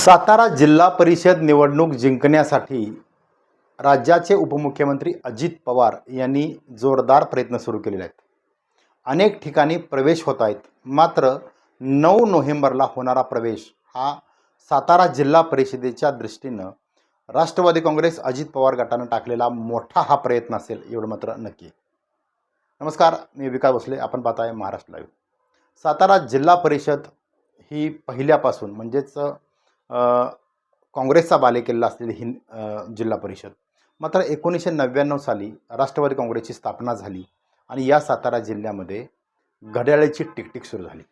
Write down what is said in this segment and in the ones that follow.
सातारा जिल्हा परिषद निवडणूक जिंकण्यासाठी राज्याचे उपमुख्यमंत्री अजित पवार यांनी जोरदार प्रयत्न सुरू केलेले आहेत. अनेक ठिकाणी प्रवेश होत आहेत. मात्र नऊ नोव्हेंबरला होणारा प्रवेश हा सातारा जिल्हा परिषदेच्या दृष्टीनं राष्ट्रवादी काँग्रेस अजित पवार गटानं टाकलेला मोठा हा प्रयत्न असेल एवढं मात्र नक्की. नमस्कार मी विकास भोसले. आपण पाहताय महाराष्ट्र लाईव्ह सातारा जिल्हा परिषद ही पहिल्यापासून म्हणजेच काँग्रेसचा बालेकिल्ला असलेली हिंद जिल्हा परिषद. मात्र एकोणीसशे नव्याण्णव साली राष्ट्रवादी काँग्रेसची स्थापना झाली आणि या सातारा जिल्ह्यामध्ये घड्याळाची टिकटिक सुरू झाली.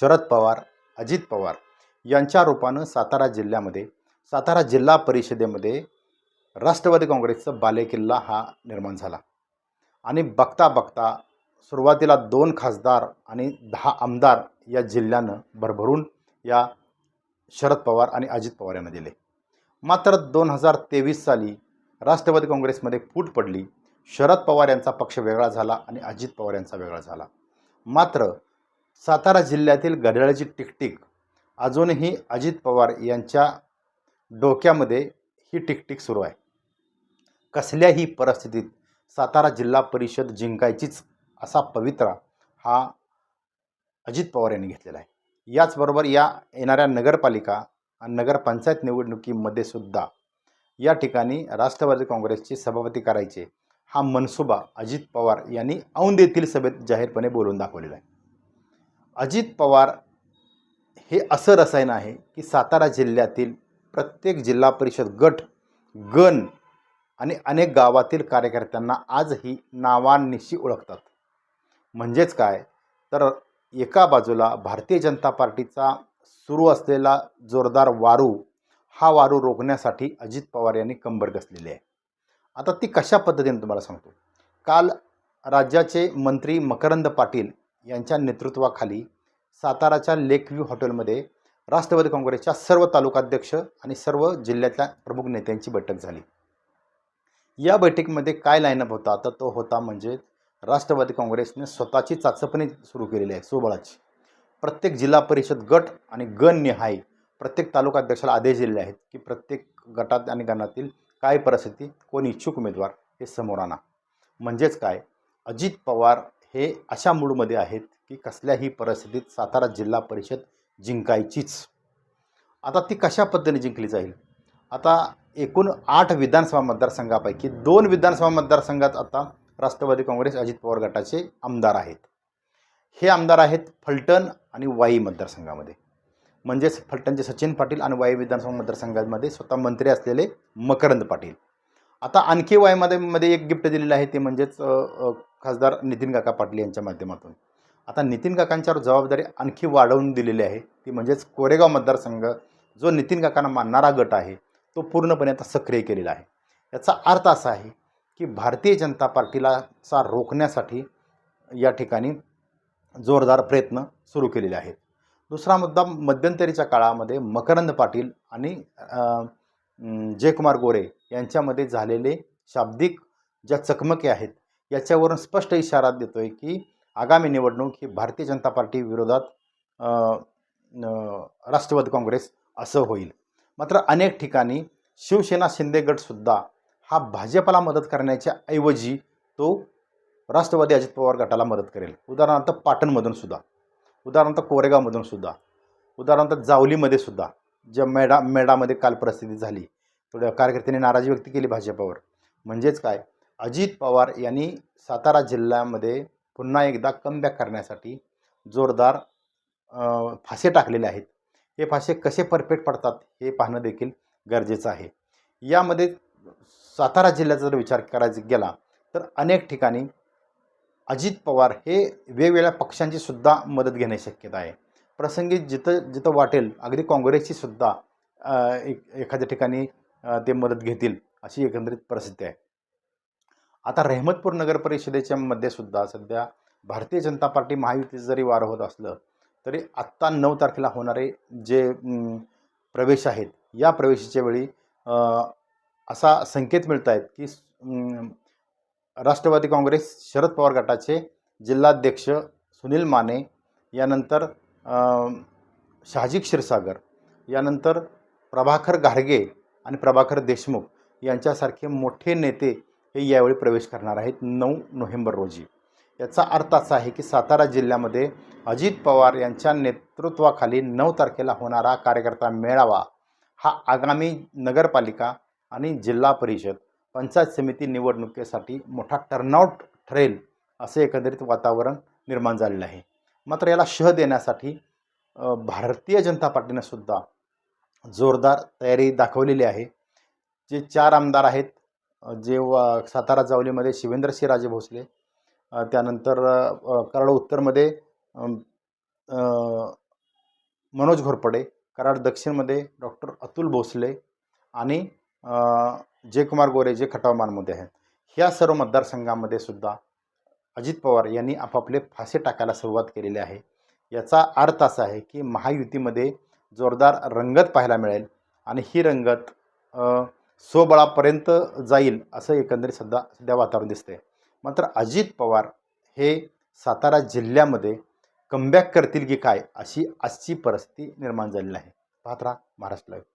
शरद पवार अजित पवार यांच्या रूपानं सातारा जिल्ह्यामध्ये सातारा जिल्हा परिषदेमध्ये राष्ट्रवादी काँग्रेसचा बालेकिल्ला हा निर्माण झाला. आणि बघता बघता सुरुवातीला दोन खासदार आणि दहा आमदार या जिल्ह्यानं भरभरून या शरद पवार आणि अजित पवार यांना दिले. मात्र दोन हजार तेवीस साली राष्ट्रवादी काँग्रेसमध्ये फूट पडली. शरद पवार यांचा पक्ष वेगळा झाला आणि अजित पवार यांचा वेगळा झाला. मात्र सातारा जिल्ह्यातील घड्याळाची टिकटिक अजूनही अजित पवार यांच्या डोक्यामध्ये ही टिकटिक सुरू आहे. कसल्याही परिस्थितीत सातारा जिल्हा परिषद जिंकायचीच असा पवित्रा हा अजित पवार यांनी घेतलेला आहे. याचबरोबर या येणाऱ्या नगरपालिका आणि नगरपंचायत निवडणुकीमध्ये सुद्धा या ठिकाणी राष्ट्रवादी काँग्रेसचे सभापती करायचे हा मनसुबा अजित पवार यांनी औंध येथील सभेत जाहीरपणे बोलून दाखवलेला आहे. अजित पवार हे असं रसायन आहे की सातारा जिल्ह्यातील प्रत्येक जिल्हा परिषद गट गण आणि अनेक गावातील कार्यकर्त्यांना आजही नावांनिशी ओळखतात. म्हणजेच काय? तर एका बाजूला भारतीय जनता पार्टीचा सुरू असलेला जोरदार वारू हा वारू रोखण्यासाठी अजित पवार यांनी कंबर कसलेली आहे. आता ती कशा पद्धतीने तुम्हाला सांगतो? काल राज्याचे मंत्री मकरंद पाटील यांच्या नेतृत्वाखाली साताराच्या लेकव्ह्यू हॉटेलमध्ये राष्ट्रवादी काँग्रेसच्या सर्व तालुकाध्यक्ष आणि सर्व जिल्ह्यातल्या प्रमुख नेत्यांची बैठक झाली. या बैठकीमध्ये काय लाईनअप होता? तर तो होता म्हणजे राष्ट्रवादी काँग्रेसने स्वतःची चाचपणी सुरू केलेली आहे सोबळाची. प्रत्येक जिल्हा परिषद गट आणि गणनिहाय प्रत्येक तालुका अध्यक्षाला आदेश दिलेले आहेत की प्रत्येक गटात आणि गणातील काय परिस्थिती कोण इच्छुक उमेदवार हे समोर आणा. म्हणजेच काय? अजित पवार हे अशा मूडमध्ये आहेत की कसल्याही परिस्थितीत सातारा जिल्हा परिषद जिंकायचीच. आता ती कशा पद्धतीने जिंकली जाईल? आता एकूण आठ विधानसभा मतदारसंघापैकी दोन विधानसभा मतदारसंघात आता राष्ट्रवादी काँग्रेस अजित पवार गटाचे आमदार आहेत. हे आमदार आहेत फलटण आणि वाई मतदारसंघामध्ये. म्हणजेच फलटणचे सचिन पाटील आणि वाई विधानसभा मतदारसंघामध्ये स्वतः मंत्री असलेले मकरंद पाटील. आता आणखी वाईमध्ये मध्ये एक गिफ्ट दिलेलं आहे ते म्हणजेच खासदार नितीन काका पाटील यांच्या माध्यमातून. आता नितीन काकांच्यावर जबाबदारी आणखी वाढवून दिलेली आहे ती म्हणजेच कोरेगाव मतदारसंघ जो नितीन काकांना मानणारा गट आहे तो पूर्णपणे आता सक्रिय केलेला आहे. याचा अर्थ असा आहे की भारतीय जनता पार्टीला चा रोखण्यासाठी या ठिकाणी जोरदार प्रयत्न सुरू केलेले आहेत. दुसरा मुद्दा मध्यंतरीच्या काळामध्ये मकरंद पाटील आणि जयकुमार गोरे यांच्यामध्ये झालेले शाब्दिक ज्या चकमकी आहेत याच्यावरून स्पष्ट इशारा देतो आहे की आगामी निवडणूक ही भारतीय जनता पार्टी विरोधात राष्ट्रवादी काँग्रेस असं होईल. मात्र अनेक ठिकाणी शिवसेना शिंदे गटसुद्धा हा भाजपला मदत करण्याच्या ऐवजी तो राष्ट्रवादी अजित पवार गटाला मदत करेल. उदाहरणार्थ पाटणमधून सुद्धा. उदाहरणार्थ कोरेगावमधून सुद्धा. उदाहरणार्थ जावलीमध्ये सुद्धा. ज्या मेडा मेडामध्ये काल परिस्थिती झाली. थोड्या कार्यकर्त्यांनी नाराजी व्यक्त केली भाजपावर. म्हणजेच काय? अजित पवार यांनी सातारा जिल्ह्यामध्ये पुन्हा एकदा कमबॅक करण्यासाठी जोरदार फासे टाकलेले आहेत. हे फासे कसे परफेक्ट पडतात हे पाहणं देखील गरजेचं आहे. यामध्ये सातारा जिल्ह्याचा जर विचार करायचा गेला तर अनेक ठिकाणी अजित पवार हे वेगवेगळ्या पक्षांची सुद्धा मदत घेणे शक्यता आहे. प्रसंगी जिथं जिथं वाटेल अगदी काँग्रेसची सुद्धा एक एखाद्या ठिकाणी ते मदत घेतील अशी एकंदरीत परिस्थिती आहे. आता रहमतपूर नगर परिषदेच्या मध्ये सुद्धा सध्या भारतीय जनता पार्टी महायुतीचं जरी वारं होत असलं तरी आत्ता नऊ तारखेला होणारे जे प्रवेश आहेत या प्रवेशाच्या वेळी असा संकेत मिळत आहेत की राष्ट्रवादी काँग्रेस शरद पवार गटाचे जिल्हाध्यक्ष सुनील माने यानंतर शहाजी क्षीरसागर यानंतर प्रभाकर घारगे आणि प्रभाकर देशमुख यांच्यासारखे मोठे नेते हे यावेळी प्रवेश करणार आहेत नऊ नोव्हेंबर रोजी. याचा अर्थ असा आहे की सातारा जिल्ह्यामध्ये अजित पवार यांच्या नेतृत्वाखाली नऊ तारखेला होणारा कार्यकर्ता मेळावा हा आगामी नगरपालिका आणि जिल्हा परिषद पंचायत समिती निवडणुकीसाठी मोठा टर्नआउट ठरेल असे एकंदरीत वातावरण निर्माण झालेलं आहे. मात्र याला शह देण्यासाठी भारतीय जनता पार्टीनं सुद्धा जोरदार तयारी दाखवलेली आहे. जे चार आमदार आहेत जे व सातारा जावलीमध्ये शिवेंद्रसिंहराजे भोसले त्यानंतर कराड उत्तरमध्ये मनोज घोरपडे कराड दक्षिणमध्ये डॉक्टर अतुल भोसले आणि जयकुमार गोरे जे खटावमानमध्ये आहेत ह्या सर्व मतदारसंघामध्ये सुद्धा अजित पवार यांनी आपापले फासे टाकायला सुरुवात केलेली आहे. याचा अर्थ असा आहे की महायुतीमध्ये जोरदार रंगत पाहायला मिळेल आणि ही रंगत स्वबळापर्यंत जाईल असं एकंदरीत सध्या सध्या वातावरण दिसते मात्र अजित पवार हे सातारा जिल्ह्यामध्ये कमबॅक करतील की काय अशी आजची परिस्थिती निर्माण झालेली आहे. पाहत राहा महाराष्ट्र लाईव्ह